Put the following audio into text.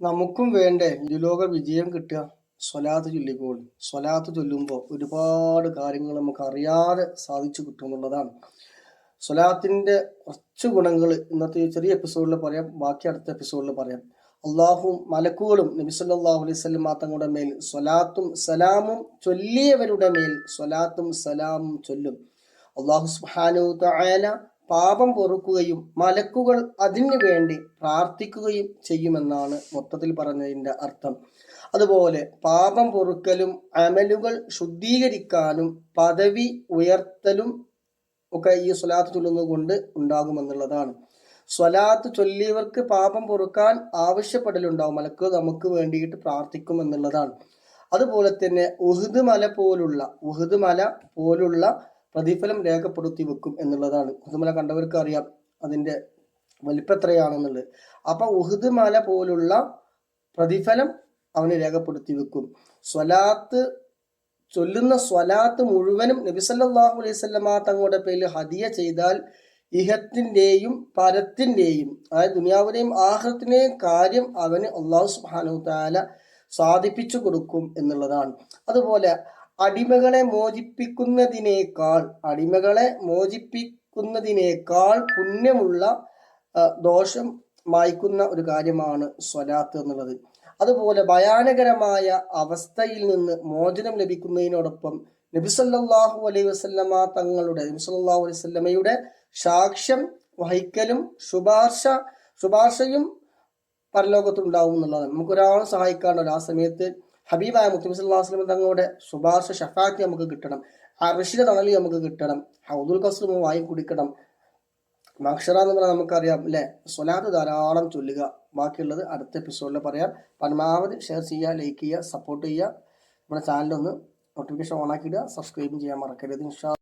നമുക്കും വേണ്ടേ. ഇരുലോക വിജയം കിട്ടുക. സ്വലാത്ത് ചൊല്ലിക്കോൾ സ്വലാത്ത് ചൊല്ലുമ്പോൾ ഒരുപാട് കാര്യങ്ങൾ നമുക്ക് അറിയാതെ സാധിച്ചു കിട്ടും എന്നുള്ളതാണ്. സ്വലാത്തിന്റെ കുറച്ച് ഗുണങ്ങൾ ഇന്നത്തെ ചെറിയ എപ്പിസോഡിൽ പറയാം. ബാക്കി അടുത്ത എപ്പിസോഡിൽ പറയാം. അള്ളാഹും മലക്കുകളും നബി സല്ലല്ലാഹു അലൈഹി വസല്ലം തങ്ങളുടെ മേൽ സ്വലാത്തും സലാമും ചൊല്ലിയവരുടെ മേൽ സ്വലാത്തും സലാമും ചൊല്ലും. അള്ളാഹു സുബ്ഹാനഹു തആല പാപം പൊറുക്കുകയും മലക്കുകൾ അതിനു വേണ്ടി പ്രാർത്ഥിക്കുകയും ചെയ്യുമെന്നാണ് മൊത്തത്തിൽ പറഞ്ഞതിന്റെ അർത്ഥം. അതുപോലെ പാപം പൊറുക്കലും അമലുകൾ ശുദ്ധീകരിക്കാനും പദവി ഉയർത്തലും ഒക്കെ ഈ സ്വലാത്ത് ചൊല്ലുന്നത് ഉണ്ടാകുമെന്നുള്ളതാണ്. സ്വലാത്ത് ചൊല്ലിയവർക്ക് പാപം പൊറുക്കാൻ ആവശ്യപ്പെടലുണ്ടാവും. മലക്ക് നമുക്ക് വേണ്ടിയിട്ട് പ്രാർത്ഥിക്കും എന്നുള്ളതാണ് അതുപോലെ തന്നെ ഉഹുദ് മല പോലുള്ള ഉഹുദ് മല പോലുള്ള പ്രതിഫലം രേഖപ്പെടുത്തി വെക്കും എന്നുള്ളതാണ്. ഉഹുദ്മല കണ്ടവർക്ക് അറിയാം അതിന്റെ വലിപ്പം എത്രയാണെന്നുള്ളത്. അപ്പൊ ഉഹുദ് മല പോലുള്ള പ്രതിഫലം അവന് രേഖപ്പെടുത്തി വെക്കും. സ്വലാത്ത് ചൊല്ലുന്ന സ്വലാത്ത് മുഴുവനും നബിസല്ലാഹു വസല്ലമ തങ്ങളുടെ പേരിൽ ഹദിയ ചെയ്താൽ ഇഹത്തിന്റെയും പരത്തിന്റെയും അതായത് ദുനിയാവിനെയും ആഹ്റത്തിന്റെയും കാര്യം അവന് അള്ളാഹു സുബ്ഹാനഹു താല സാധിപ്പിച്ചു കൊടുക്കും എന്നുള്ളതാണ്. അതുപോലെ അടിമകളെ മോചിപ്പിക്കുന്നതിനേക്കാൾ അടിമകളെ മോചിപ്പിക്കുന്നതിനേക്കാൾ പുണ്യമുള്ള ദോഷം മായ്ക്കുന്ന ഒരു കാര്യമാണ് സ്വലാത്ത് എന്നുള്ളത്. അതുപോലെ ഭയാനകരമായ അവസ്ഥയിൽ നിന്ന് മോചനം ലഭിക്കുന്നതിനോടൊപ്പം നബിസല്ലാഹു അലൈഹി വസല്ലമ തങ്ങളുടെ നബിസല്ലാഹു അലൈഹി വസല്ലമയുടെ സാക്ഷ്യം വഹിക്കലും ശുപാർശ ശുപാർശയും പരലോകത്തുണ്ടാവും എന്നുള്ളതാണ്. നമുക്ക് ഒരാളെ സഹായിക്കാണ്ടല്ലോ ആ സമയത്ത് ഹബീബായ വസ്ലം തങ്ങളുടെ ശുപാർശ ഷഫാത്തി നമുക്ക് കിട്ടണം. അർഷിയുടെ തണലി നമുക്ക് കിട്ടണം. ഹൗദുൽ കസ്ലും വായി കുടിക്കണം. മക്ഷറ എന്ന് പറഞ്ഞാൽ നമുക്കറിയാം അല്ലെ? സ്വലാത്ത് ധാരാളം ചൊല്ലുക. ബാക്കിയുള്ളത് അടുത്ത എപ്പിസോഡിൽ പറയാം. പരമാവധി ഷെയർ ചെയ്യുക ലൈക്ക് ചെയ്യുക സപ്പോർട്ട് ചെയ്യുക. നമ്മുടെ ചാനലൊന്ന് നോട്ടിഫിക്കേഷൻ ഓൺ ആക്കിയിടുക സബ്സ്ക്രൈബ് ചെയ്യാൻ മറക്കരുത്. ഇൻഷാ